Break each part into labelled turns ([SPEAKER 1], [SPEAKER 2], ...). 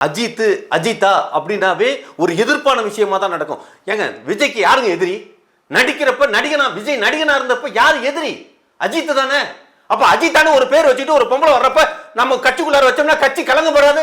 [SPEAKER 1] அஜித்து அஜித்தா அப்படின்னாவே ஒரு எதிர்ப்பான விஷயமா தான் நடக்கும். ஏங்க விஜய்க்கு யாருங்க எதிரி? நடிக்கிறப்ப நடிகனா விஜய் நடிகனா இருந்தப்ப யார் எதிரி? அஜித் தானே. அப்ப அஜித்தானு ஒரு பேர் வச்சுட்டு ஒரு பொம்பளை வர்றப்ப நம்ம கட்சிக்குள்ளார வச்சோம்னா கட்சி கலங்க போறாது.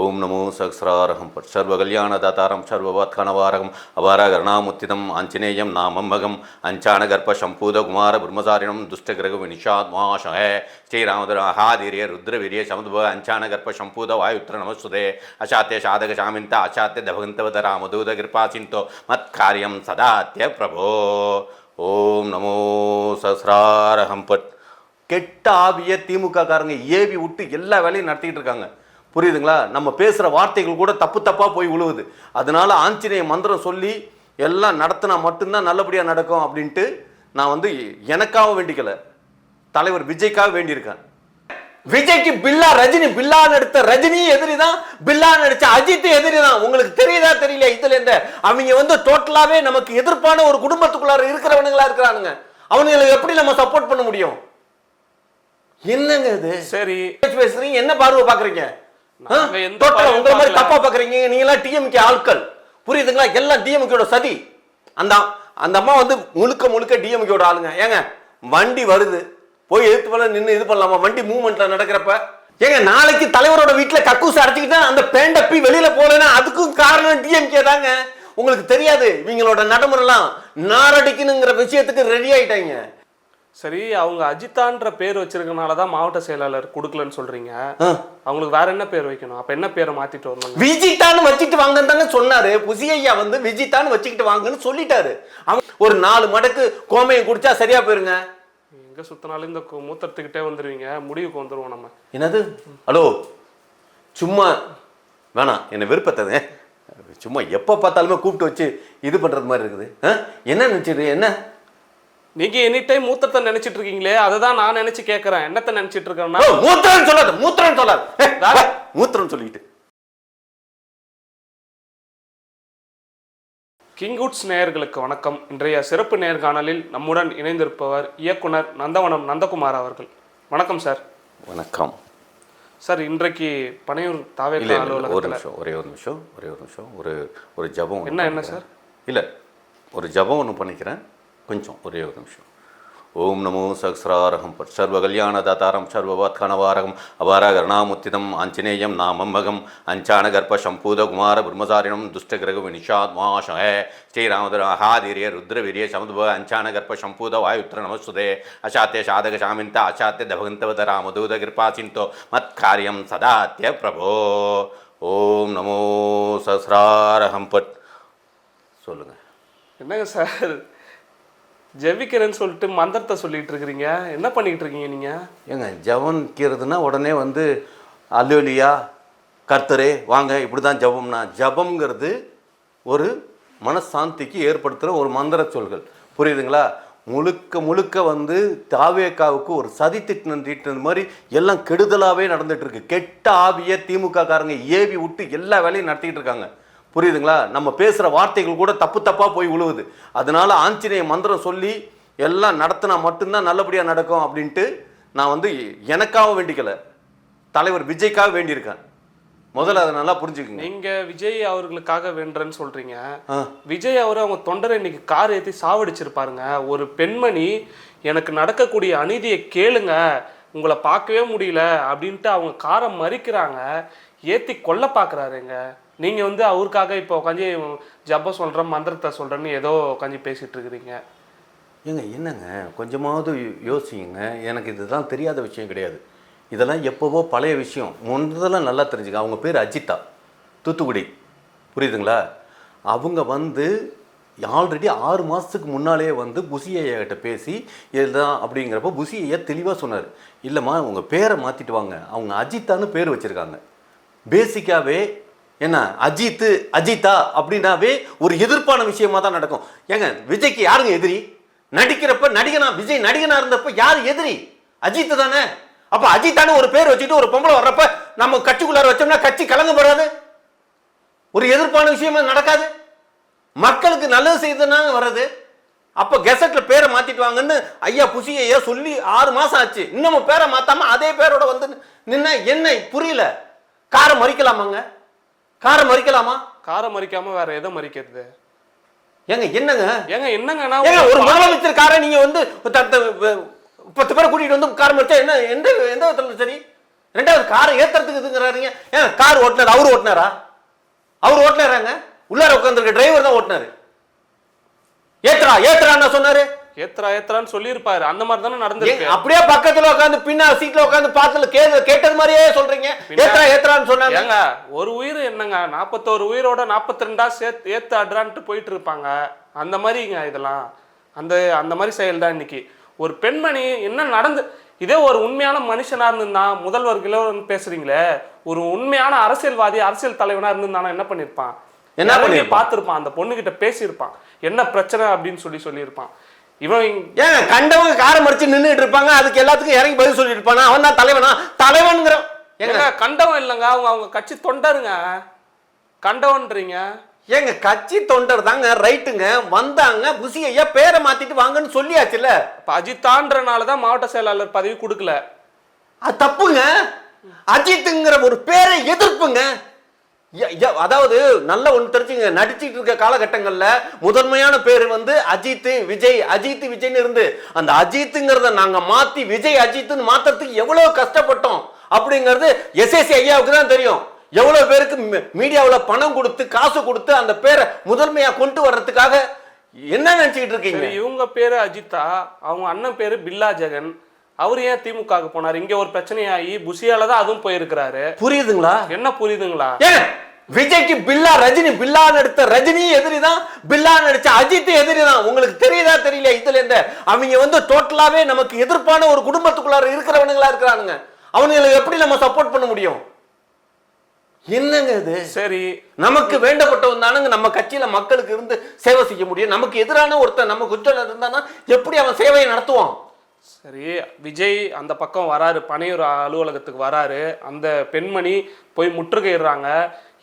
[SPEAKER 1] ஓம் நமோ சஹசிராரகம் சர்வ கல்யாண தாத்தாரம் சர்வவாத் கணவாரகம் அபார கருணாமுத்திதம் ஆஞ்சநேயம் நாமம்மகம் அஞ்சான கர்ப்ப சம்பூத குமார பிரம்மசாரிணம் துஷ்டகிரக வினிஷாத்மாஷய ஸ்ரீராமதுர அகாதீரிய ருத்ரவீரிய சமுதுப அஞ்சான கர்ப்ப சம்பூத வாயுத்திர நமஸ்துதே அசாத்திய சாதக சாமிந்த அசாத்திய தபகந்தவத ராமதூத கிருபாசிந்தோ மத்காரியம் சதாத்திய பிரபோ. ஓம் நமோ சஹசிராரகம் பட் கெட்ட ஆவிய திமுக காரங்க ஏவி விட்டு எல்லா வேலையும் நடத்திக்கிட்டு இருக்காங்க. புரியுதுங்களா? நம்ம பேசுகிற வார்த்தைகள் கூட தப்பு தப்பாக போய் விழுவுது அதனால ஆஞ்சநேய மந்திரம் சொல்லி எல்லாம் நடத்தினா மட்டும்தான் நல்லபடியாக நடக்கும் அப்படின்ட்டு நான் வந்து எனக்காக வேண்டிக்கல. தலைவர் விஜய்க்காக வேண்டியிருக்கேன். விஜய்க்கு பில்லா ரஜினி பில்லா நடித்த ரஜினி எதிரி தான் பில்லா நடிச்ச அஜித் எதிரி தான். உங்களுக்கு தெரியுதா தெரியல இதுல இந்த அவங்க வந்து டோட்டலாவே நமக்கு எதிர்ப்பான ஒரு குடும்பத்துக்குள்ளார இருக்கிறவனுங்களா இருக்கிறானுங்க. அவனுங்களுக்கு எப்படி நம்ம சப்போர்ட் பண்ண முடியும்? என்னங்க இது?
[SPEAKER 2] சரி.
[SPEAKER 1] பேசுறீங்க என்ன பார்வை பாக்குறீங்க டோட்டலா உங்களை மாதிரி. தப்பா பாக்குறீங்க நீங்க எல்லாம் டிஎம்கே ஆட்கள். புரியுதுங்களா? எல்லாம் டிஎம்கேட சதி. அந்த அந்த அம்மா வந்து முழுக்க முழுக்க டிஎம்கேட ஆளுங்க. ஏங்க வண்டி வருது. போய் எடுத்து போல நின்று இது பண்ணலாமா? வண்டி மூவ்மெண்ட்ல நடக்கிறப்ப. ஏங்க நாளைக்கு தலைவரோட வீட்டுல கக்கூஸ் அடைச்சிக்கிட்டா அந்த பேண்டப்பி வெளியில போலன்னா அதுக்கும் காரணம் டிஎம்கே தாங்க. உங்களுக்கு தெரியாது. இவங்களோட நடைமுறைலாம் நாரடிக்கணுங்கிற விஷயத்துக்கு ரெடி ஆயிட்டாங்க.
[SPEAKER 2] சரி அவங்க அஜிதான்ற பேர் வச்சிருக்கனால தான் மாவட்ட செயலாளர் கொடுக்கலன்னு சொல்றீங்க. அவங்களுக்கு வேற என்ன பேர் வைக்கணும்? அப்ப என்ன பேரை மாத்திட்டு வரணும்
[SPEAKER 1] விஜித்தான்னு வச்சுக்கிட்டு வாங்கன்னு தானே சொன்னாரு. புசியையா வந்து விஜித்தான்னு வச்சுக்கிட்டு வாங்கன்னு சொல்லிட்டாரு. அவன் ஒரு நாலு மடக்கு கோமையை குடிச்சா சரியா போயிருங்க?
[SPEAKER 2] எங்க சுத்தினாலும் இந்த மூத்திரத்துக்கிட்டே வந்துருவீங்க. முடிவுக்கு வந்துருவோம் நம்ம.
[SPEAKER 1] என்னது? ஹலோ? சும்மா வேணாம். என்னை விருப்பத்தது சும்மா எப்போ பார்த்தாலுமே கூப்பிட்டு வச்சு இது பண்றது மாதிரி இருக்குது? என்ன நினைச்சிட்டு என்ன?
[SPEAKER 2] நீங்க எனி டைம் மூத்திரத்தை நினைச்சிட்டு இருக்கீங்களே அதை தான் நான் நினைச்சு கேட்கறேன் என்னத்த நினைச்சிட்டு இருக்கேன்னா
[SPEAKER 1] மூத்திரம் சொல்லாத மூத்திரம் சொல்லாத. மூத்திரம் சொல்லிட்டு
[SPEAKER 2] கிங்குட்ஸ் நேயர்களுக்கு வணக்கம். இன்றைய சிறப்பு நேர்காணலில் நம்முடன் இணைந்திருப்பவர் இயக்குனர் நந்தவனம் நந்தகுமார் அவர்கள். வணக்கம் சார்.
[SPEAKER 1] வணக்கம்.
[SPEAKER 2] சார் இன்றைக்கு பனையூர்
[SPEAKER 1] இல்ல, ஒரு நிமிஷம் ஒரே ஒரு நிமிஷம் ஒரே ஒரு நிமிஷம் ஒரு ஒரு ஜபம்
[SPEAKER 2] என்ன, என்ன
[SPEAKER 1] பண்ணிக்கிறேன். இல்ல ஒரு ஜபம் ஒன்று பண்ணிக்கிறேன். கொஞ்சம் ஒரே ஒரு நிமிஷம். ஓம் நமோ சஹசிராரகம் சர்வ கல்யாண தாத்தாரம் சர்வவாத் கணவாரகம் அபாரகரணாமுத்திதம் ஆஞ்சநேயம் நாமம்மகம். அஞ்சான கர்ப்ப சம்பூத குமார பிரம்மசாரிணம் துஷ்டகிரகு வினிஷாத்மாஷய ஸ்ரீராமதுர அகாதீரிய ருத்ரவீரிய சமுதுப அஞ்சான கர்ப்ப சம்பூத வாயுத்திர நமஸ்துதே. அசாத்திய சாதக சாமிந்த அசாத்திய தபகந்தவத ராமதூத கிருபாசிந்தோ. மத்காரியம் சதாத்திய பிரபோ. ஓம் நமோ சஹசிராரகம் பட் சொல்லுங்க.
[SPEAKER 2] என்னங்க சார்? ஜெபிக்கிறேன்னு சொல்லிட்டு மந்திரத்தை சொல்லிட்டு இருக்கிறீங்க. என்ன பண்ணிட்டு இருக்கீங்க நீங்க?
[SPEAKER 1] ஏங்க ஜபம்க்கிறதுனா உடனே வந்து அல்லோலியா கர்த்தரே வாங்க இப்படி தான் ஜபம்னா. ஜபம்ங்கிறது ஒரு மனசாந்திக்கு ஏற்படுத்துகிற ஒரு மந்திர சொல்கள். புரியுதுங்களா? முழுக்க முழுக்க வந்து தாவேக்காவுக்கு ஒரு சதி திட்டின மாதிரி எல்லாம் கெடுதலாகவே நடந்துட்டு இருக்கு. கெட்ட ஆவியை திமுக காரங்க ஏவி விட்டு எல்லா வேலையும் நடத்திக்கிட்டு இருக்காங்க. புரியுதுங்களா? நம்ம பேசுகிற வார்த்தைகள் கூட தப்பு தப்பாக போய் விழுவுது அதனால ஆஞ்சநேய மந்திரம் சொல்லி எல்லாம் நடத்தினா மட்டும்தான் நல்லபடியாக நடக்கும் அப்படின்ட்டு நான் வந்து எனக்காக வேண்டிக்கல. தலைவர் விஜய்க்காக வேண்டியிருக்கேன். முதல்ல அதை நல்லா புரிஞ்சுக்குங்க.
[SPEAKER 2] நீங்க விஜய் அவர்களுக்காக வேண்டுறேன்னு சொல்றீங்க. விஜய் அவர் அவங்க தொண்டரை இன்னைக்கு கார் ஏத்தி சாவடிச்சிருப்பாருங்க. ஒரு பெண்மணி எனக்கு நடக்கக்கூடிய அநீதியை கேளுங்க உங்களை பார்க்கவே முடியல அப்படின்ட்டு அவங்க காரை மறிக்கிறாங்க ஏத்தி கொல்ல பார்க்கறாருங்க. நீங்கள் வந்து அவருக்காக இப்போ உட்காந்து ஜப்ப சொல்றேன் மந்திரத்தை சொல்கிறேன்னு ஏதோ உட்காந்து பேசிகிட்டு இருக்கிறீங்க.
[SPEAKER 1] ஏங்க என்னங்க? கொஞ்சமாவது யோசிங்க. எனக்கு இதுதான் தெரியாத விஷயம் கிடையாது. இதெல்லாம் எப்போவோ பழைய விஷயம். முன்னதெல்லாம் நல்லா தெரிஞ்சுக்க. அவங்க பேர் அஜிதா தூத்துக்குடி. புரியுதுங்களா? அவங்க வந்து ஆல்ரெடி ஆறு மாதத்துக்கு முன்னாலே வந்து புசி கிட்ட பேசி இதுதான் அப்படிங்கிறப்ப புசியையா தெளிவாக சொன்னார். இல்லைம்மா உங்கள் பேரை மாற்றிட்டு வாங்க. அவங்க அஜித்தான்னு பேர் வச்சுருக்காங்க. பேசிக்காகவே என்ன அஜித்து அஜித்தா அப்படின்னாவே ஒரு எதிர்ப்பான விஷயமா தான் நடக்கும். ஏங்க விஜய்க்கு யாருங்க எதிரி? நடிக்கிறப்ப நடிகனா விஜய் நடிகனா இருந்தப்ப யார் எதிரி? அஜித் தானே. அப்ப அஜித்தானு ஒரு பேர் வச்சுட்டு ஒரு பொம்பளை வர்றப்ப நம்ம கட்சிக்குள்ளார வச்சோம்னா கட்சி கலங்க போறாது. ஒரு எதிர்ப்பான விஷயமா நடக்காது. மக்களுக்கு நல்லது செய்ததுனா வர்றது. அப்ப கெசட்ல பேரை மாத்திட்டு வாங்கன்னு ஐயா புசி ஐயா சொல்லி ஆறு மாசம் ஆச்சு. இன்னமும் பேரை மாத்தாம அதே பேரோட வந்து நின்ன என்ன? புரியல. காரை மறிக்கலாமாங்க? காரை மறிக்கலாமா?
[SPEAKER 2] காரை மறிக்காம வேற எதை மறிக்கிறது?
[SPEAKER 1] ஏங்க என்னங்க?
[SPEAKER 2] ஏங்க என்னங்கன்னா
[SPEAKER 1] ஒரு முதலமைச்சர் காரை நீங்க வந்து பத்து பேரை கூட்டிட்டு வந்து கார் மறிச்சா என்ன எந்த எந்த விதத்துல சரி? ரெண்டாவது காரை ஏத்துறதுக்கு இதுங்கிறாருங்க. ஏன் கார் ஓட்டினார் அவர் ஓட்டினாரா? அவர் ஓட்டினாராங்க. உள்ளார உட்காந்துருக்க டிரைவர் தான் ஓட்டினாரு. ஏத்துறா ஏத்துறான்னு சொன்னாரு.
[SPEAKER 2] ஏத்துறா ஏத்துறான்னு சொல்லியிருப்பாரு. அந்த மாதிரி தானே நடந்திருக்கு.
[SPEAKER 1] அப்படியே பக்கத்துல உட்காந்து பின்னா சீட்ல உட்காந்து பாத்துல கேது கேட்டது மாதிரியே சொல்றீங்க. ஏத்துறா ஏத்துறான்னு சொன்னாங்க.
[SPEAKER 2] ஒரு உயிர் என்னங்க? நாற்பத்தோரு உயிரோட நாற்பத்தி ரெண்டா சேர்த்து ஏத்து அட்ரான்ட்டு போயிட்டு இருப்பாங்க அந்த மாதிரிங்க இதெல்லாம். அந்த அந்த மாதிரி செயல் தான் இன்னைக்கு. ஒரு பெண்மணி என்ன நடந்து இதே ஒரு உண்மையான மனுஷனா இருந்திருந்தா முதல்வர்களோ பேசுறீங்களே ஒரு உண்மையான அரசியல்வாதி அரசியல் தலைவனா இருந்திருந்தானா என்ன பண்ணிருப்பான்?
[SPEAKER 1] என்ன பண்ணிருப்பான்?
[SPEAKER 2] பார்த்திருப்பான் அந்த பொண்ணுகிட்ட பேசியிருப்பான். என்ன பிரச்சனை அப்படின்னு சொல்லி சொல்லியிருப்பான். இவன்
[SPEAKER 1] ஏங்க கண்டவங்க காரை மறிச்சு நின்னுட்டு இருப்பாங்க அதுக்கு எல்லாத்துக்கும் இறங்கி பதில் சொல்லிட்டு இருப்பானா? அவன் தான் தலைவனா? தலைவன்ங்கிற ஏங்க.
[SPEAKER 2] கண்டவன் இல்லைங்க அவங்க அவங்க கட்சி தொண்டருங்க. கண்டவன்றீங்க.
[SPEAKER 1] ஏங்க கட்சி தொண்டர் தாங்க ரைட்டுங்க. வந்தாங்க புசி ஐயா பேரை மாத்திட்டு வாங்கன்னு சொல்லியாச்சுல
[SPEAKER 2] இப்போ அஜித்தான்றனால தான் மாவட்ட செயலாளர் பதவி கொடுக்கல.
[SPEAKER 1] அது தப்புங்க. அஜித்துங்கிற ஒரு பேரை எதிர்ப்புங்க. அதாவது நல்ல ஒன்று தெரிஞ்சுங்க. நடிச்சிட்டு இருக்க காலகட்டங்கள்ல முதன்மையான பேர் வந்து அஜித் விஜய். அஜித் விஜய்னு இருந்து அந்த அஜித்துங்கிறத நாங்க மாத்தி விஜய் அஜித்னு மாத்துறதுக்கு எவ்வளவு கஷ்டப்பட்டோம் அப்படிங்கிறது எஸ்எஸ்சி ஐயாவுக்கு தான் தெரியும். எவ்வளவு பேருக்கு மீடியாவில் பணம் கொடுத்து காசு கொடுத்து அந்த பேரை முதன்மையா கொண்டு வர்றதுக்காக என்ன நினைச்சிட்டு இருக்கீங்க?
[SPEAKER 2] இவங்க பேரு அஜித்தா அவங்க அண்ணன் பேரு பில்லா ஜெகன். அவர் ஏன் திமுகவுக்கு போனார்? இங்க ஒரு பிரச்சனையாகி புசியால தான் அதுவும் போயிருக்கிறாரு.
[SPEAKER 1] புரியுதுங்களா?
[SPEAKER 2] என்ன புரியுதுங்களா?
[SPEAKER 1] விஜய்க்கு பில்லா ரஜினி பில்லா நடித்த ரஜினி எதிரி தான் பில்லா நடிச்ச அஜித் எதிரி தான் உங்களுக்கு தெரியுதா தெரியல இதுல இருந்து அவங்க வந்து டோட்டலாவே நமக்கு எதிர்ப்பான ஒரு குடும்பத்துக்குள்ளார இருக்கிறவனுங்களா இருக்கிறானுங்க. அவனுங்களுக்கு எப்படி நம்ம சப்போர்ட் பண்ண முடியும்? என்னங்க இது?
[SPEAKER 2] சரி.
[SPEAKER 1] நமக்கு வேண்டப்பட்டவன் தானுங்க. நம்ம கட்சியில மக்களுக்கு இருந்து சேவை செய்ய முடியும். நமக்கு எதிரான ஒருத்தன் நம்ம குற்றல இருந்தானா எப்படி அவன் சேவையை நடத்துவான்?
[SPEAKER 2] சரி விஜய் அந்த பக்கம் வராரு பனையூர் அலுவலகத்துக்கு வராரு. அந்த பெண்மணி போய் முற்றுகையிடுறாங்க.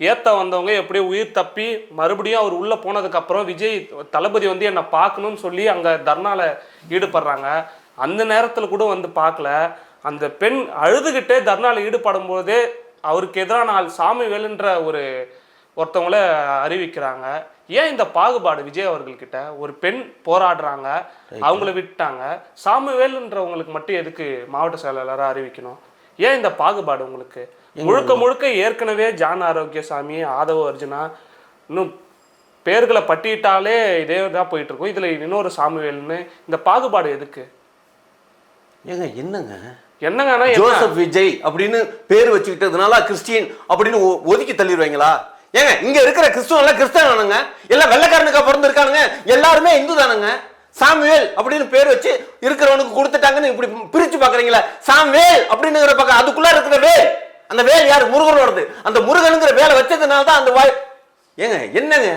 [SPEAKER 2] ஏத்த வந்தவங்க எப்படியோ உயிர் தப்பி மறுபடியும் அவர் உள்ள போனதுக்கப்புறம் விஜய் தளபதி வந்து என்னை பார்க்கணும்னு சொல்லி அங்க தர்ணால ஈடுபடுறாங்க. அந்த நேரத்தில் கூட வந்து பார்க்கல. அந்த பெண் அழுதுகிட்டே தர்ணாவில் ஈடுபடும் போதே அவருக்கு எதிரான ஆள் சாமி வேலுன்ற ஒரு ஒருத்தவங்கள அறிவிக்கிறாங்க. ஏன் இந்த பாகுபாடு விஜய் அவர்கள்கிட்ட? ஒரு பெண் போராடுறாங்க அவங்கள விட்டாங்க. சாமுவேல்ன்றவங்களுக்கு மட்டும் எதுக்கு மாவட்ட செயலாளராக அறிவிக்கணும்? ஏன் இந்த பாகுபாடு உங்களுக்கு? முழுக்க முழுக்க ஏற்கனவே ஜான் ஆரோக்கியசாமி ஆதவ அர்ஜுனா இன்னும் பேர்களை பட்டியிட்டாலே இதே தான் போயிட்டு இருக்கும் இதுல இன்னொரு சாமுவேல்னு இந்த பாகுபாடு எதுக்கு?
[SPEAKER 1] ஏங்க என்னங்க?
[SPEAKER 2] என்னங்கன்னா என்ன?
[SPEAKER 1] ஜோசப் விஜய் அப்படின்னு பேர் வச்சுக்கிட்டதுனால கிறிஸ்டியன் அப்படின்னு ஒதுக்கி தள்ளிடுவீங்களா? ஏங்க இங்க இருக்கிற கிறிஸ்துவ எல்லாம் கிறிஸ்தவனுங்க எல்லாம் வெள்ளக்காரனுக்கா பிறந்திருக்கானுங்க. எல்லாருமே இந்து தானுங்க. சாமுவேல் அப்படின்னு பேர் வச்சு இருக்கிறவனுக்கு கொடுத்துட்டாங்கன்னு இப்படி பிரிச்சு பாக்குறீங்களா சாமுவேல் அப்படின்னுங்கிற பக்கம் அதுக்குள்ள இருக்கிற வேல். அந்த வேல் யாரு? முருகனோடது. அந்த முருகனுங்கிற வேலை வச்சதுனால தான் அந்த வாய் ஏங்க என்னங்க?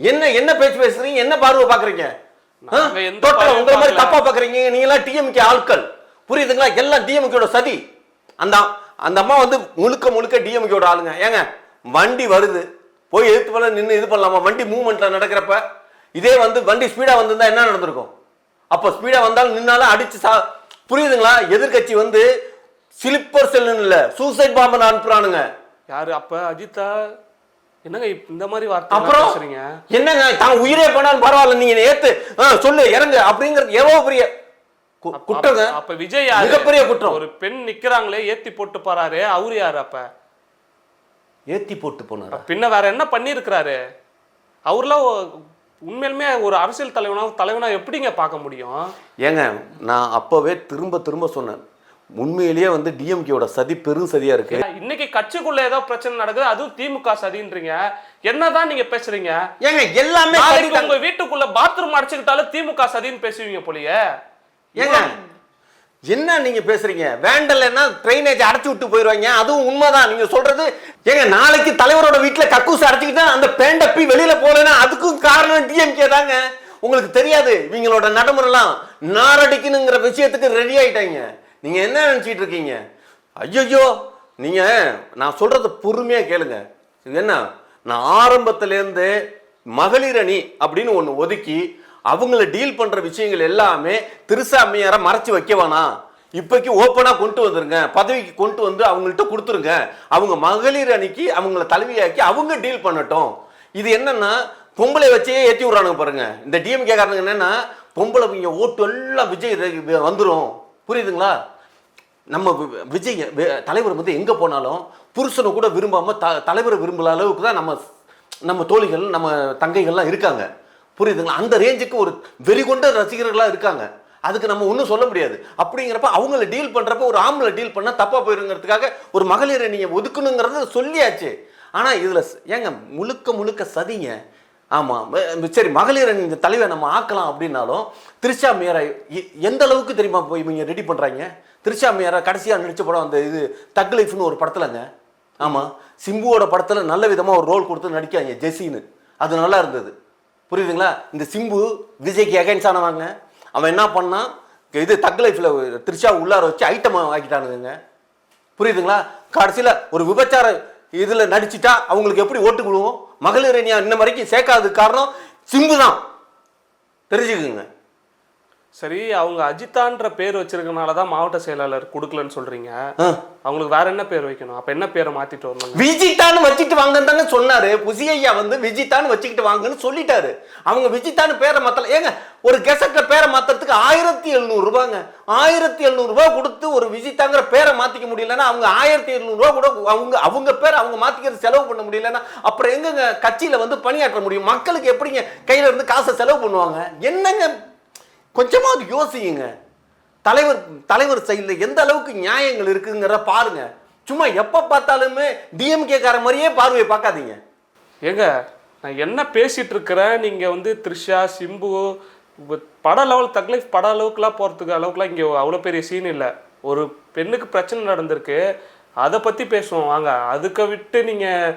[SPEAKER 1] என்ன என்ன பேச்சு பேசுறீங்க? என்ன பார்வை பாக்குறீங்க டோட்டலா உங்களை மாதிரி. தப்பா பாக்குறீங்க நீங்க எல்லாம் டிஎம்கே ஆட்கள். புரியுதுங்களா? எல்லாம் டிஎம்கேட சதி. அந்த அந்த அம்மா வந்து முழுக்க முழுக்க டிஎம்கேட ஆளுங்க. ஏங்க வண்டி வருது. போய் எதிர்த்து போல நின்று இது பண்ணலாமா? வண்டி மூவ்மெண்ட்ல நடக்கிறப்ப இதே வந்து வண்டி ஸ்பீடா வந்திருந்தா என்ன நடந்திருக்கும்? அப்போ ஸ்பீடா வந்தாலும் நின்னாலும் அடிச்சு சா புரியுதுங்களா? எதிர்க்கட்சி வந்து ஸ்லிப்பர் செல்லுன்னு இல்ல சூசைட் பாம்பன் அனுப்புறானுங்க.
[SPEAKER 2] யாரு? அப்ப அஜித்தா? என்னங்க இந்த மாதிரி வார்த்தை
[SPEAKER 1] அப்புறம் என்னங்க? தான் உயிரே போனாலும் பரவாயில்ல நீங்க ஏத்து சொல்லு இறங்கு அப்படிங்கிறது எவ்வளவு பெரிய குற்றங்க
[SPEAKER 2] அப்ப- விஜய் யாரு?
[SPEAKER 1] மிகப்பெரிய குற்றம்.
[SPEAKER 2] ஒரு பெண் நிக்கிறாங்களே ஏத்தி போட்டு போறாரு. அவரு யாரு அப்ப?
[SPEAKER 1] ஏத்தி போட்டு போனாரா?
[SPEAKER 2] பின்ன வேற என்ன பண்ணிருக்கிறாரு அவர்லாம் உண்மையிலுமே ஒரு அரசியல் தலைவனா தலைவனா எப்படிங்க பார்க்க முடியும்?
[SPEAKER 1] ஏங்க நான் அப்பவே திரும்ப திரும்ப சொன்னேன். உண்மையிலேயே வந்து டிஎம்கேவோட சதி பெரும் சதியா இருக்கு.
[SPEAKER 2] இன்னைக்கு கட்சிக்குள்ள ஏதோ பிரச்சனை நடக்குது அதுவும் திமுக சதின்றீங்க. என்னதான் நீங்க பேசுறீங்க?
[SPEAKER 1] ஏங்க எல்லாமே.
[SPEAKER 2] உங்க வீட்டுக்குள்ள பாத்ரூம் அடிச்சுக்கிட்டாலும் திமுக சதின்னு பேசுவீங்க போலியே.
[SPEAKER 1] ஏங்க என்ன நீங்க பேசுறீங்க? வேண்டலைன்னா ட்ரைனேஜ் அடைச்சி விட்டு போயிடுவாங்க அதுவும் உண்மைதான். நீங்க சொல்றது ஏங்க நாளைக்கு தலைவரோட வீட்டில் கக்கூஸ் அடைச்சிக்கிட்டா அந்த பேண்டப்பி வெளியில போறேன்னா அதுக்கும் காரணம் டிஎம்கே தாங்க. உங்களுக்கு தெரியாது. இவங்களோட நடைமுறைலாம் நாரடிக்கணுங்கிற விஷயத்துக்கு ரெடி ஆயிட்டாங்க. நீங்க என்ன நினைச்சிட்டு இருக்கீங்க? ஐயோ நீங்க நான் சொல்றது பொறுமையா கேளுங்க. இது என்ன? நான் ஆரம்பத்திலேருந்து மகளிரணி அப்படின்னு ஒன்று ஒதுக்கி அவங்கள டீல் பண்ற விஷயங்கள் எல்லாமே திருசாமியார மறைச்சு வைக்க வேணாம் இப்போக்கி ஓப்பனாக கொண்டு வந்துருங்க. பதவிக்கு கொண்டு வந்து அவங்கள்ட்ட கொடுத்துருங்க. அவங்க மகளிர் அணிக்கு அவங்கள தலைவியாக்கி அவங்க டீல் பண்ணட்டும். இது என்னன்னா பொம்பளை வச்சே ஏற்றி விட்றானுங்க பாருங்க. இந்த டிஎம்கே காரணங்க என்னன்னா பொம்பளை இங்கே ஓட்டு எல்லாம் விஜய் வந்துடும் புரியுதுங்களா? நம்ம விஜய் தலைவர் வந்து எங்கே போனாலும் புருஷனை கூட விரும்பாமல் த தலைவரை விரும்புகிற அளவுக்கு தான் நம்ம நம்ம தோழிகள் நம்ம தங்கைகள்லாம் இருக்காங்க. புரியுதுங்களா? அந்த ரேஞ்சுக்கு ஒரு வெறிகொண்ட ரசிகர்களாக இருக்காங்க. அதுக்கு நம்ம ஒன்றும் சொல்ல முடியாது. அப்படிங்கிறப்ப அவங்கள டீல் பண்ணுறப்ப ஒரு ஆம்பளை டீல் பண்ணால் தப்பாக போயிருங்கிறதுக்காக ஒரு மகளிரை நீங்கள் ஒதுக்கணுங்கிறத சொல்லியாச்சு. ஆனால் இதில் ஏங்க முழுக்க முழுக்க சதிங்க ஆமாம் சரி மகளிர் இந்த தலைவை நம்ம ஆக்கலாம் அப்படின்னாலும் திருச்சா மேரா எ- எந்த அளவுக்கு தெரியுமா போய் இவங்க ரெடி பண்ணுறாங்க திருச்சா மேரா கடைசியாக நடித்த படம் அந்த இது தக் லைஃப்னு ஒரு படத்துலங்க. ஆமாம் சிம்புவோட படத்தில் நல்ல விதமாக ஒரு ரோல் கொடுத்து நடிக்காங்க ஜெசின்னு. அது நல்லா இருந்தது. புரியுதுங்களா? இந்த சிம்பு விஜய்க்கு எகைன்ஸ் ஆனவாங்க. அவன் என்ன பண்ணான் இது தக் லைஃப்பில் திருச்சா உள்ளார வச்சு ஐட்டம் ஆக்கிட்டானுங்க புரியுதுங்களா? கடைசியில் ஒரு விபச்சார இதில் நடிச்சிட்டா அவங்களுக்கு எப்படி ஓட்டு கொடுவோம்? மகளிர் அணியா இன்ன வரைக்கும் சேர்க்காததுக்கு காரணம் சிம்பு தான் தெரிஞ்சுக்குங்க.
[SPEAKER 2] சரி அவங்க அஜிதான்ற பேர் வச்சிருக்கனால தான் மாவட்ட செயலாளர் கொடுக்கலன்னு சொல்றீங்க. அவங்களுக்கு வேற என்ன பேர் வைக்கணும்? அப்ப என்ன பேரை மாத்திட்டு வரணும்
[SPEAKER 1] விஜித்தான்னு வச்சுட்டு வாங்கன்னு தாங்க சொன்னாரு. புசி ஐயா வந்து விஜித்தான்னு வச்சுக்கிட்டு வாங்கன்னு சொல்லிட்டாரு. அவங்க விஜித்தான்னு பேரை மாத்தல. ஏங்க ஒரு கெசட்ல பேரை மாத்துறதுக்கு ஆயிரத்தி எழுநூறு ரூபாங்க. ஆயிரத்தி எழுநூறு ரூபாய் கொடுத்து ஒரு விஜித்தாங்கிற பேரை மாத்திக்க முடியலன்னா அவங்க ஆயிரத்தி எழுநூறு ரூபாய் கூட அவங்க அவங்க பேரை அவங்க மாத்திக்கிறது செலவு பண்ண முடியலன்னா அப்புறம் எங்கங்க கட்சியில வந்து பணியாற்ற முடியும்? மக்களுக்கு எப்படிங்க கையில இருந்து காசை செலவு பண்ணுவாங்க? என்னங்க கொஞ்சமாவது யோசியுங்க. தலைவர் தலைவர் சைடில் எந்த அளவுக்கு நியாயங்கள் இருக்குங்கிறத பாருங்க. சும்மா எப்போ பார்த்தாலுமே டிஎம்கே கார மாதிரியே பார்வையை பார்க்காதீங்க.
[SPEAKER 2] ஏங்க நான் என்ன பேசிகிட்டு இருக்கிறேன்? நீங்கள் வந்து த்ரிஷா சிம்பு பட லெவல் தக்லைஃப் பட அளவுக்குலாம் போகிறதுக்கு அளவுக்குலாம் இங்கே அவ்வளோ பெரிய சீன் இல்லை. ஒரு பெண்ணுக்கு பிரச்சனை நடந்திருக்கு. அதை பற்றி பேசுவோம். வாங்க. அதுக்கு விட்டு நீங்கள்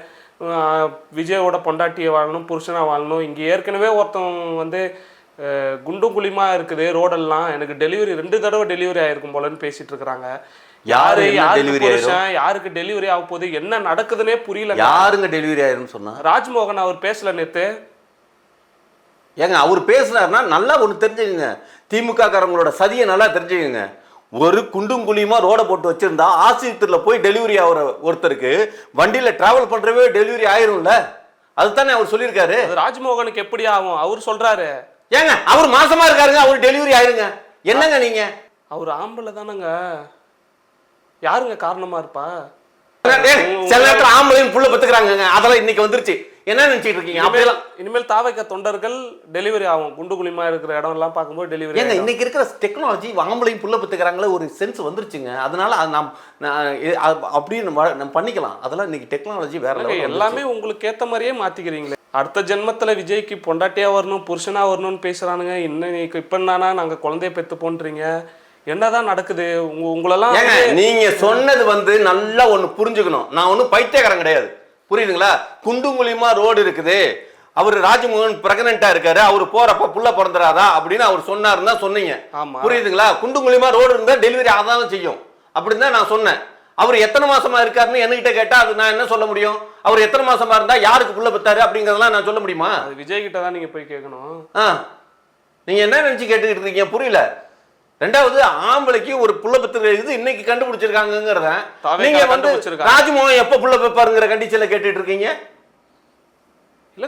[SPEAKER 2] விஜயோட பொண்டாட்டியை வாழணும் புருஷனாக வாழணும். இங்கே ஏற்கனவே ஒருத்தன் வந்து குண்டும் குழியுமா இருக்குது ரோடெல்லாம்? எனக்கு டெலிவரி ரெண்டு தடவை டெலிவரி ஆயிருக்கும் போலன்னு பேசிட்டு இருக்கிறாங்க.
[SPEAKER 1] யாரு என்ன
[SPEAKER 2] யாருக்கு
[SPEAKER 1] ஆயிரும்?
[SPEAKER 2] டெலிவரி ஆக போகுது? என்ன நடக்குதுன்னே புரியல.
[SPEAKER 1] யாருங்க டெலிவரி ஆயிரும்னு சொன்னா?
[SPEAKER 2] ராஜ்மோகன் அவர் பேசல நேத்து.
[SPEAKER 1] ஏங்க அவர் பேசுனாருன்னா நல்லா ஒன்று தெரிஞ்சுக்கங்க. திமுக காரங்களோட சதியை நல்லா தெரிஞ்சுக்கங்க. ஒரு குண்டும் குழியுமா ரோட போட்டு வச்சிருந்தா ஆஸ்பத்திரியில் போய் டெலிவரி ஆகிற ஒருத்தருக்கு வண்டியில டிராவல் பண்றவே டெலிவரி ஆயிரும்ல? அதுதானே அவர் சொல்லியிருக்காரு.
[SPEAKER 2] ராஜ்மோகனுக்கு எப்படி ஆகும்? அவர் சொல்றாரு.
[SPEAKER 1] ஏங்க அவர் மாசமா இருக்காருங்க அவர் டெலிவரி ஆயிருங்க. என்னங்க நீங்க?
[SPEAKER 2] அவர் ஆம்பளை தானங்க. யாருங்க காரணமா இருப்பா?
[SPEAKER 1] சில நேரத்துல ஆம்பளையும் புள்ள பத்துக்கிறாங்க அதெல்லாம் இன்னைக்கு வந்துருச்சு. என்ன நினைச்சிட்டு இருக்கீங்க? அப்படியெல்லாம்
[SPEAKER 2] இனிமேல் தாவைக்க தொண்டர்கள் டெலிவரி ஆகும். குண்டு குழிமா இருக்கிற இடம் எல்லாம் பார்க்கும்போது டெலிவரி
[SPEAKER 1] ஏங்க இன்னைக்கு இருக்கிற டெக்னாலஜி ஆம்பளையும் புள்ள பத்துக்கிறாங்களே ஒரு சென்ஸ் வந்துருச்சுங்க. அதனால அது நாம் அப்படியே நம்ம பண்ணிக்கலாம். அதெல்லாம் இன்னைக்கு டெக்னாலஜி வேற.
[SPEAKER 2] எல்லாமே உங்களுக்கு ஏத்த மாதிரியே மாத்திக்கிறீங்களே. அடுத்த ஜென்மத்துல விஜய்க்கு பொண்டாட்டியா வரணும் புருஷனா வரணும்னு பேசுறானுங்க. இன்னும் இப்ப என்னன்னா நாங்க குழந்தைய பெத்து போன்றீங்க. என்னதான் நடக்குது? உங்க உங்களெல்லாம்
[SPEAKER 1] ஏங்க நீங்க சொன்னது வந்து நல்லா ஒண்ணு புரிஞ்சுக்கணும். நான் ஒன்றும் பைத்தியக்காரன் கிடையாது. புரியுதுங்களா? குண்டுங்குழியமா ரோடு இருக்குது. அவர் ராஜ்மோகன் பிரெக்னெண்டா இருக்காரு. அவர் போறப்ப புள்ள பிறந்துடாதா அப்படின்னு அவர் சொன்னாருன்னு தான் சொன்னீங்க. புரியுதுங்களா? குண்டுங்குழியமா ரோடு இருந்தா டெலிவரி ஆதான் செய்யும். அப்படின்னு தான் நான் சொன்னேன். அவர் எத்தனை மாசமா இருக்காருன்னு என்கிட்ட கேட்டா அது நான் என்ன சொல்ல முடியும்? அவர் எத்தனை மாசமா இருந்தா யாருக்கு புள்ள பெத்தாரு அப்படிங்கறதெல்லாம் நான் சொல்ல முடியுமா?
[SPEAKER 2] அது விஜய் கிட்ட தான் நீங்க போய் கேட்கணும்
[SPEAKER 1] ஆ. நீங்க என்ன நினைச்சு கேட்டுக்கிட்டு இருக்கீங்க? புரியல. ரெண்டாவது ஆம்பளைக்கு ஒரு புள்ள பெத்துற இது இன்னைக்கு கண்டுபிடிச்சிருக்காங்கிறத நீங்க வந்து. ராஜ்மோகன் எப்ப புள்ள பெப்பாருங்கிற கண்டிஷன்ல கேட்டுட்டு இருக்கீங்க?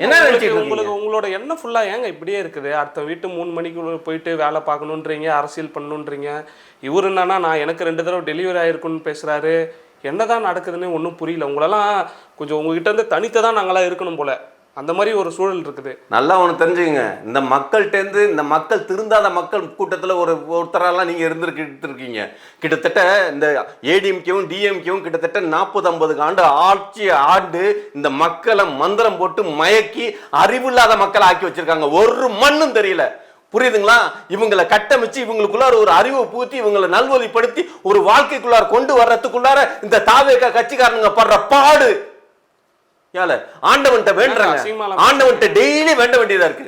[SPEAKER 1] என்ன
[SPEAKER 2] உங்களுக்கு உங்களோட எண்ணம் ஃபுல்லா ஏங்க இப்படியே இருக்குது? அடுத்த வீட்டு மூணு மணிக்குள்ள போயிட்டு வேலை பார்க்கணுன்றீங்க அரசியல் பண்ணணுன்றீங்க. இவர் என்னன்னா நான் எனக்கு ரெண்டு தடவை டெலிவரி ஆயிருக்குன்னு பேசுறாரு. என்னதான் நடக்குதுன்னு ஒன்றும் புரியல. உங்களெல்லாம் கொஞ்சம் உங்ககிட்ட இருந்து தனித்து தான் நாங்களாம் இருக்கணும் போல. அந்த மாதிரி ஒரு சூழல் இருக்குது.
[SPEAKER 1] நல்லா ஒன்று தெரிஞ்சுக்கங்க. இந்த மக்கள்கிட்டேருந்து இந்த மக்கள் திருந்தாத மக்கள் கூட்டத்தில் ஒரு ஒருத்தரெல்லாம் நீங்கள் இருந்துருக்கிட்டு இருக்கீங்க கிட்டத்தட்ட இந்த ஏடிஎம்கேவும் டிஎம்கேவும் கிட்டத்தட்ட நாற்பது ஐம்பது ஆண்டு ஆட்சி ஆண்டு இந்த மக்களை மந்திரம் போட்டு மயக்கி அறிவில்லாத மக்களை ஆக்கி வச்சிருக்காங்க. ஒரு மண்ணும் தெரியல. புரியுதுங்களா? இவங்களை கட்டமைச்சு இவங்களுக்குள்ளார ஒரு அறிவை பூத்தி இவங்களை நல்வழிப்படுத்தி ஒரு வாழ்க்கைக்குள்ளார கொண்டு வர்றதுக்குள்ளார இந்த தாவேக்கா கட்சிக்காரனுங்க படுற பாடு ஏல ஆண்டவன்ட்ட வேண்டுறாங்க. ஆண்டவன்ட்ட டெய்லி வேண்ட வேண்டியதா இருக்கு.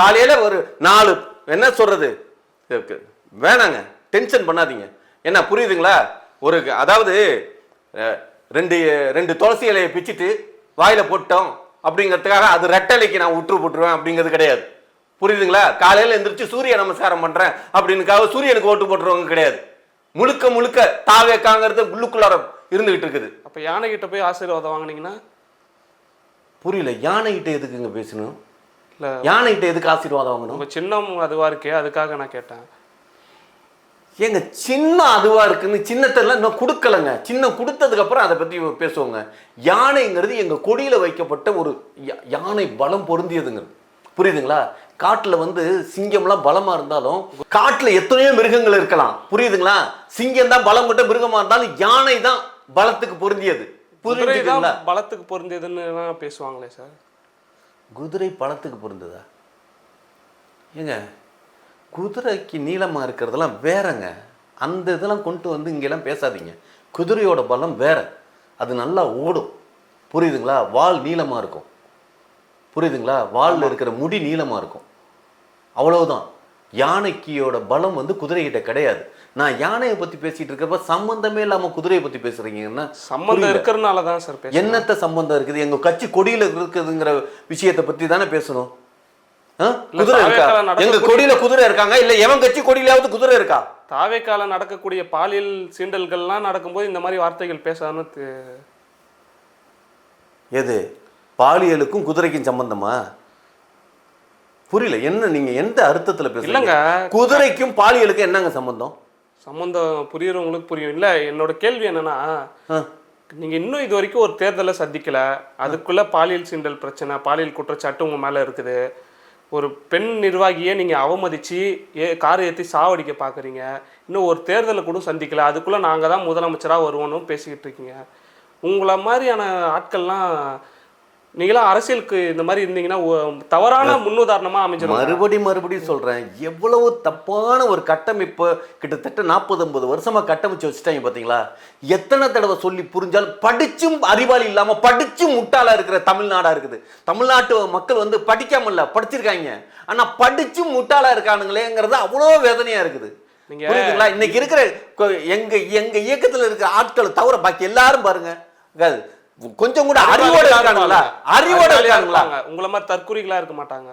[SPEAKER 1] காலையில ஒரு நாலு என்ன சொல்றது. வேணாங்க. டென்ஷன் பண்ணாதீங்க. என்ன புரியுதுங்களா? ஒரு அதாவது ரெண்டு ரெண்டு துளசி இலையை பிச்சிட்டு வாயில போட்டோம் அப்படிங்கிறதுக்காக அது ரெட்டலைக்கு நான் விட்டுரு போட்டுருவேன் அப்படிங்கிறது கிடையாது. புரியுதுங்களா? காலையில எந்திரிச்சு சூரிய நமஸ்காரம் பண்றேன் அப்படின்னுக்காக சூரியனுக்கு ஓட்டு போட்டுருவங்க கிடையாது. முழுக்க முழுக்க தாவேக்காங்கிறது உள்ளுக்குள்ளார இருந்துகிட்டு இருக்குது.
[SPEAKER 2] அப்ப யானை கிட்ட போய் ஆசீர்வாதம் வாங்குனீங்கன்னா
[SPEAKER 1] புரியல. யானைகிட்ட எதுக்குங்க பேசணும்?
[SPEAKER 2] இல்ல
[SPEAKER 1] யானைகிட்ட எதுக்கு ஆசீர்வாதம் வாங்கணும்?
[SPEAKER 2] உங்க சின்னம் அதுவா இருக்கே அதுக்காக நான் கேட்டேன்.
[SPEAKER 1] ஏங்க சின்ன அதுவா இருக்குன்னு சின்னத்தெல்லாம் இன்னும் கொடுக்கலங்க. சின்னம் கொடுத்ததுக்கு அப்புறம் அதை பத்தி பேசுவோங்க. யானைங்கிறது எங்க கொடியில வைக்கப்பட்ட ஒரு யானை பலம் பொருந்தியதுங்க புரியுதுங்களா? காட்டுல வந்து சிங்கம்லாம் பலமா இருந்தாலும் காட்டுல எத்தனையோ மிருகங்கள் இருக்கலாம். புரியுதுங்களா? சிங்கம் தான் பலம் கொண்ட மிருகமா இருந்தாலும் யானை தான் பலத்துக்கு பொருந்தியது. புரிஞ்சுதுங்களா
[SPEAKER 2] பலத்துக்கு பொருந்தியதுன்னு எல்லாம் பேசுவாங்களே சார்.
[SPEAKER 1] குதிரை பழத்துக்கு பொருந்ததா ஏங்க குதிரைக்கு நீளமாக இருக்கிறதெல்லாம் வேறங்க. அந்த இதெல்லாம் கொண்டு வந்து இங்கெல்லாம் பேசாதீங்க. குதிரையோட பலம் வேற. அது நல்லா ஓடும். புரியுதுங்களா? வால் நீளமாக இருக்கும். புரியுதுங்களா? வாலில் இருக்கிற முடி நீளமாக இருக்கும். அவ்வளவுதான். யானைக்கியோட பலம் வந்து குதிரைகிட்ட கிடையாது. நான் யானையை பற்றி பேசிட்டு இருக்கிறப்ப சம்பந்தமே இல்லாமல் குதிரையை பற்றி பேசுறீங்கன்னா
[SPEAKER 2] சம்பந்தம் இருக்கிறதுனால தான் சார்
[SPEAKER 1] என்னத்த சம்பந்தம் இருக்குது? எங்க கட்சி கொடியில இருக்குதுங்கிற விஷயத்தை பத்தி தானே பேசணும். குதிரை இருக்கா? எங்க கொடியில குதிரை இருக்காங்க? இல்ல எவன் கட்சி கொடியிலாவது குதிரை இருக்கா?
[SPEAKER 2] தாவேக்கால நடக்கக்கூடிய பாலியல் சீண்டல்கள்லாம் நடக்கும்போது இந்த மாதிரி வார்த்தைகள் பேசாம தி-
[SPEAKER 1] எது? பாலியலுக்கும் குதிரைக்கும் சம்பந்தமா? புரியல. என்ன நீங்க எந்த அர்த்தத்துல பேசுறீங்க. குதிரைக்கும் பாலியலுக்கும் என்னங்க சம்பந்தம்?
[SPEAKER 2] சம்பந்தம் புரியுறவங்களுக்கு புரியும். இல்ல என்னோட கேள்வி என்னன்னா
[SPEAKER 1] ஆ.
[SPEAKER 2] நீங்க இன்னும் இது வரைக்கும் ஒரு தேர்தலை சந்திக்கல. அதுக்குள்ள பாலியல் சீண்டல் பிரச்சனை பாலியல் குற்றச்சாட்டு உங்க மேல இருக்குது. ஒரு பெண் நிர்வாகியை நீங்க அவமதிச்சு ஏ காரை ஏற்றி சாவடிக்க பாக்குறீங்க. இன்னும் ஒரு தேர்தலை கூட சந்திக்கல. அதுக்குள்ள நாங்க தான் முதலமைச்சரா வருவோம்னு பேசிக்கிட்டு இருக்கீங்க. உங்களை மாதிரியான ஆட்கள்லாம் நீங்களாம் அரசியலுக்கு இந்த மாதிரி இருந்தீங்கன்னா தவறான முன்னுதாரணமா அமைஞ்சிடும்
[SPEAKER 1] மறுபடி மறுபடியும் சொல்றேன். எவ்வளவு தப்பான ஒரு கட்டமைப்பு கிட்டத்தட்ட நாற்பது ஐம்பது வருஷமா கட்டமைச்சு வச்சுட்டாங்க பாத்தீங்களா? எத்தனை தடவை சொல்லி புரிஞ்சாலும் படிச்சும் அறிவாளி இல்லாம படிச்சும் முட்டாளா இருக்கிற தமிழ்நாடா இருக்குது. தமிழ்நாட்டு மக்கள் வந்து படிக்காம இல்ல படிச்சிருக்காங்க. ஆனா படிச்சும் முட்டாளா இருக்கானுங்களேங்கிறது அவ்வளோ வேதனையா இருக்குது.
[SPEAKER 2] நீங்க
[SPEAKER 1] புரியுதுங்களா இன்னைக்கு இருக்கிற எங்க எங்க இயக்கத்துல இருக்கிற ஆட்களை தவிர பாக்கி எல்லாரும் பாருங்க. கொஞ்சம் கூட அறிவோட இருக்கானுங்களா? அறிவோட இருக்கானுங்களா.
[SPEAKER 2] உங்களை மாதிரி தற்குறிகளா இருக்க மாட்டாங்க.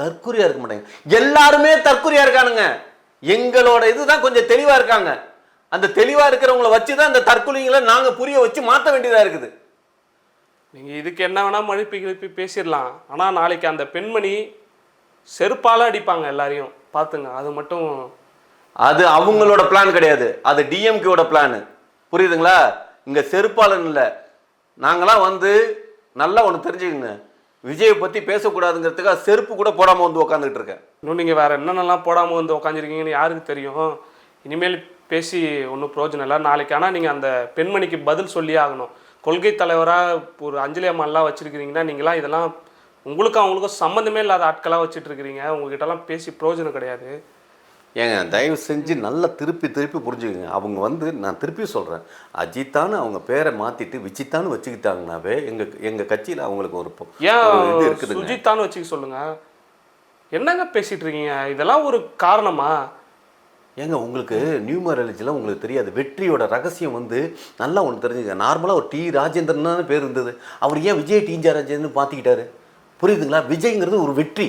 [SPEAKER 1] தற்குறியா இருக்க மாட்டாங்க. எல்லாருமே தற்குறியா இருக்கானுங்க. எங்களோட இதுதான் கொஞ்சம் தெளிவா இருக்காங்க. அந்த தெளிவா இருக்கிறவங்கள வச்சு தான் இந்த தற்கொலைகளை நாங்க புரிய வச்சு மாத்த வேண்டியதா இருக்குது.
[SPEAKER 2] நீங்க இதுக்கு என்ன வேணா மழுப்பி கிளப்பி பேசிடலாம். ஆனா நாளைக்கு அந்த பெண்மணி செருப்பால அடிப்பாங்க எல்லாரையும். பாத்துங்க அது மட்டும்
[SPEAKER 1] அது அவங்களோட பிளான் கிடையாது. அது டிஎம்கேவோட பிளான் புரியுதுங்களா? இங்கே செருப்பாளன் இல்லை. நாங்களாம் வந்து நல்லா ஒன்று தெரிஞ்சுக்கங்க. விஜயை பற்றி பேசக்கூடாதுங்கிறதுக்காக செருப்பு கூட போடாமல் வந்து உட்காந்துட்டு இருக்கேன்.
[SPEAKER 2] இன்னும் நீங்கள் வேறு என்னென்னலாம் போடாமல் வந்து உக்காந்துருக்கீங்கன்னு யாருக்கு தெரியும்? இனிமேல் பேசி ஒன்றும் பிரயோஜனம் இல்லை. நாளைக்கு ஆனால் நீங்கள் அந்த பெண்மணிக்கு பதில் சொல்லியே ஆகணும். கொள்கை தலைவராக ஒரு அஞ்சலி அம்மாலாம் வச்சுருக்கிறீங்கன்னா நீங்களாம் இதெல்லாம் உங்களுக்கும் அவங்களுக்கும் சம்மந்தமே இல்லாத ஆட்களாக வச்சுட்டு இருக்கிறீங்க. உங்ககிட்டலாம் பேசி பிரயோஜனம் கிடையாது.
[SPEAKER 1] ஏங்க தயவு செஞ்சு நல்லா திருப்பி திருப்பி புரிஞ்சுக்கங்க. அவங்க வந்து நான் திருப்பி சொல்கிறேன் அஜித்தான்னு அவங்க பேரை மாற்றிட்டு விஜித்தான்னு வச்சுக்கிட்டாங்கனாவே எங்கள் எங்கள் கட்சியில் அவங்களுக்கு ஒரு இது
[SPEAKER 2] ஏன்
[SPEAKER 1] இருக்குதுங்க.
[SPEAKER 2] சுஜித்தான்னு வச்சுக்க சொல்லுங்க. என்னங்க பேசிட்டு இருக்கீங்க? இதெல்லாம் ஒரு காரணமா?
[SPEAKER 1] ஏங்க உங்களுக்கு நியூமராலஜிலாம் உங்களுக்கு தெரியாது. வெற்றியோட ரகசியம் வந்து நல்லா ஒன்று தெரிஞ்சுங்க. நார்மலாக ஒரு டி ராஜேந்திரன் பேர் இருந்தது. அவர் ஏன் விஜய் டி ராஜேந்திரன் மாற்றிக்கிட்டாரு புரியுதுங்களா? விஜய்ங்கிறது ஒரு வெற்றி.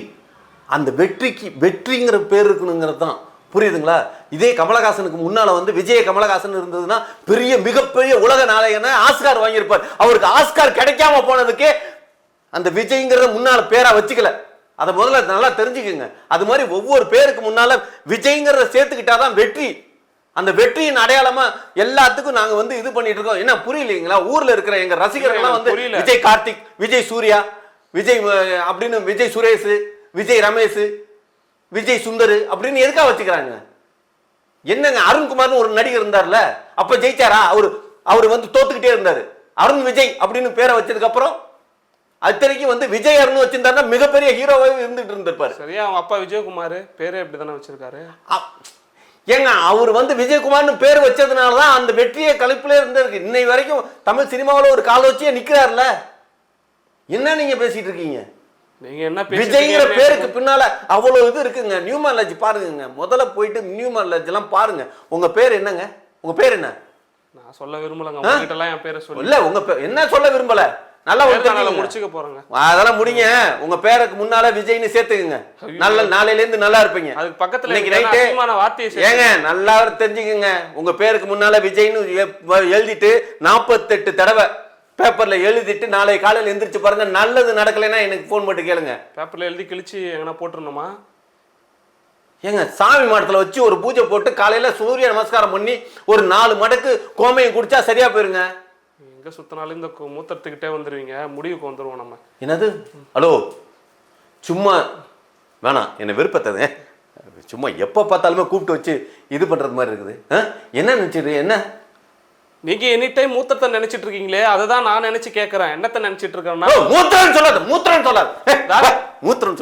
[SPEAKER 1] அந்த வெற்றிக்கு வெற்றிங்கிற பேர் இருக்கணுங்கிறது தான். புரியுதுங்களா? இதே கமலஹாசனுக்கு முன்னால வந்து விஜய கமலஹாசன் இருந்ததுன்னா பெரிய மிகப்பெரிய உலக நாயகன ஆஸ்கார் வாங்கியிருப்பார். அவருக்கு ஆஸ்கார் கிடைக்காம போனதுக்கே அந்த விஜய்ங்கிறத முன்னால பேரா வச்சுக்கல. அதை முதல்ல நல்லா தெரிஞ்சுக்கங்க. அது மாதிரி ஒவ்வொரு பேருக்கு முன்னால விஜய்ங்கிறத சேர்த்துக்கிட்டாதான் வெற்றி. அந்த வெற்றியின் அடையாளமா எல்லாத்துக்கும் நாங்க வந்து இது பண்ணிட்டு இருக்கோம். என்ன புரியலீங்களா? ஊர்ல இருக்கிற எங்க ரசிகர்கள்லாம் வந்து. விஜய் கார்த்திக் விஜய் சூர்யா விஜய் அப்படின்னு விஜய் சுரேஷ் விஜய் ரமேஷ் விஜய் சுந்தர் அப்படின்னு எதுக்காக வச்சுக்கிறாங்க? என்னங்க அருண்குமார்னு ஒரு நடிகர் இருந்தார்ல அப்ப ஜெயிச்சாரா? அவரு அவர் வந்து தோத்துக்கிட்டே இருந்தாரு. அருண் விஜய் அப்படின்னு பேரை வச்சதுக்கு அப்புறம் அத்தனைக்கு வந்து விஜய் அருண் வச்சிருந்தாருன்னா மிகப்பெரிய ஹீரோவாக இருந்துட்டு இருந்திருப்பாரு.
[SPEAKER 2] சரியா அவங்க அப்பா விஜயகுமார் பேரே அப்படி தானே வச்சிருக்காரு?
[SPEAKER 1] ஏங்க அவர் வந்து விஜயகுமார்னு பேர் வச்சதுனால தான் அந்த வெற்றியை கழிப்பிலே இருந்திருக்கு. இன்னை வரைக்கும் தமிழ் சினிமாவில் ஒரு கால் வச்சியே நிக்கிறாருல. என்ன நீங்க பேசிட்டு இருக்கீங்க? விஜய்ங்கிற? பேருக்கு பின்னால அவ்வளவு இது இருக்குங்க. நியூமாலஜி பாருங்க முதல்ல போயிட்டு நியூமாலஜி எல்லாம் பாருங்க. உங்க பேர் என்னங்க? உங்க பேர் என்ன?
[SPEAKER 2] நான் சொல்ல விரும்பலங்க. உங்ககிட்ட எல்லாம் என் பேரை சொல்லி.
[SPEAKER 1] இல்ல உங்க என்ன சொல்ல விரும்பல? நல்லா ஒரு.
[SPEAKER 2] முடிச்சுக்க போறேங்க.
[SPEAKER 1] அதெல்லாம் முடிங்க. உங்க பேருக்கு முன்னால விஜய்னு சேர்த்துக்குங்க. நல்ல நாளையில இருந்து நல்லா இருப்பீங்க.
[SPEAKER 2] அதுக்கு பக்கத்துல
[SPEAKER 1] இன்னைக்கு நைட்டு ஏங்க நல்லா தெரிஞ்சுக்கங்க. உங்க பேருக்கு முன்னால விஜய்னு எழுதிட்டு நாற்பத்தெட்டு தடவை பேப்பர்ல எழுதிட்டு நாளை காலையில எந்திரிச்சு பாருங்க நல்லது நடக்கலைன்னா எனக்கு ஃபோன் போட்டு கேளுங்க.
[SPEAKER 2] பேப்பர்ல எழுதி கிழிச்சு எங்கன்னா போட்டுருணுமா
[SPEAKER 1] ஏங்க சாமி மடத்துல வச்சு ஒரு பூஜை போட்டு காலையில சூரிய நமஸ்காரம் பண்ணி ஒரு நாலு மடக்கு கோமையம் குடிச்சா சரியா போயிருங்க?
[SPEAKER 2] எங்க சுத்தினாலும் இந்த கு- மூத்திரத்துக்கிட்டே வந்துருவீங்க. முடிவுக்கு வந்துருவோம் நம்ம.
[SPEAKER 1] என்னது? ஹலோ? சும்மா வேணாம் என்னை விருப்பத்தது சும்மா எப்போ பார்த்தாலுமே கூப்பிட்டு வச்சு இது பண்றது மாதிரி இருக்குது? என்ன நினைச்சிட்டு என்ன?
[SPEAKER 2] நீங்க எனி டைம் மூத்திரத்தை நினைச்சிட்டு இருக்கீங்களே அதை தான் நான் நினைச்சு கேட்கறேன் என்னத்த நினைச்சிட்டு இருக்கேன்னா
[SPEAKER 1] ஓ, மூத்திரம்னு சொல்லாத மூத்திரம் சொல்லாத. மூத்திரம் சொல்லி